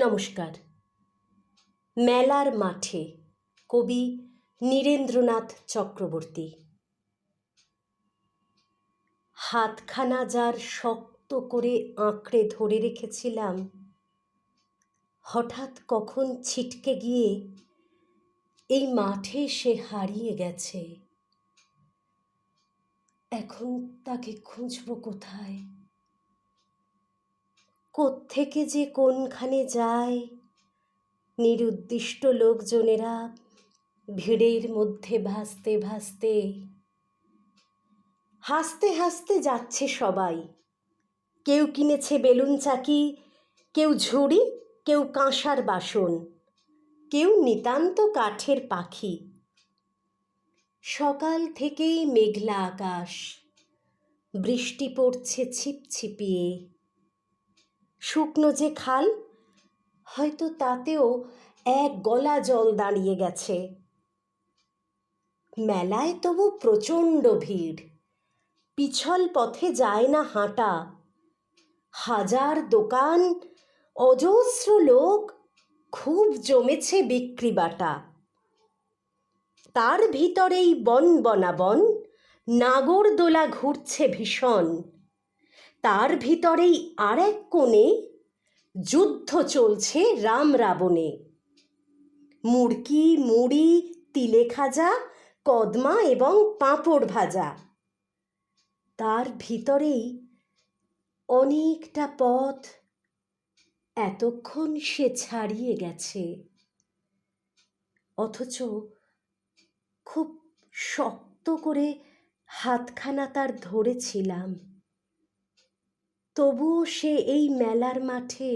নমস্কার। মেলার মাঠে কবি নীরেন্দ্রনাথ চক্রবর্তী। হাতখানা যার শক্ত করে আঁকড়ে ধরে রেখেছিলাম, হঠাৎ কখন ছিটকে গিয়ে এই মাঠে সে হারিয়ে গেছে। এখন তাকে খুঁজব কোথায়? কোত্থেকে যে কোনখানে যায়? নিরুদ্দিষ্ট লোকজনেরা ভিড়ের মধ্যে ভাসতে ভাসতে, হাসতে হাসতে যাচ্ছে সবাই। কেউ কিনেছে বেলুন চাকি, কেউ ঝুড়ি, কেউ কাঁসার বাসন, কেউ নিতান্ত কাঠের পাখি। সকাল থেকেই মেঘলা আকাশ, বৃষ্টি পড়ছে ছিপছিপিয়ে। শুকনো যে খাল, হয়তো তাতেও এক গলা জল দাঁড়িয়ে গেছে। মেলায় তবু প্রচণ্ড ভিড়। পিছল পথে যায় না হাঁটা। হাজার দোকান, অজস্র লোক, খুব জমেছে বিক্রি বাটা। তার ভিতরেই বন বনাবন নাগরদোলা ঘুরছে ভীষণ। তার ভিতরেই আর এক কোণে যুদ্ধ চলছে রাম রাবণে। মুড়কি, মুড়ি, তিলে খাজা, কদমা এবং পাঁপড় ভাজা। তার ভিতরেই অনেকটা পথ। এতক্ষণ সে ছাড়িয়ে গেছে। অথচ খুব শক্ত করে হাতখানা তার ধরেছিলাম। তবুও সে এই মেলার মাঠে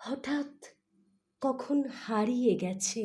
হঠাৎ কখন হারিয়ে গেছে।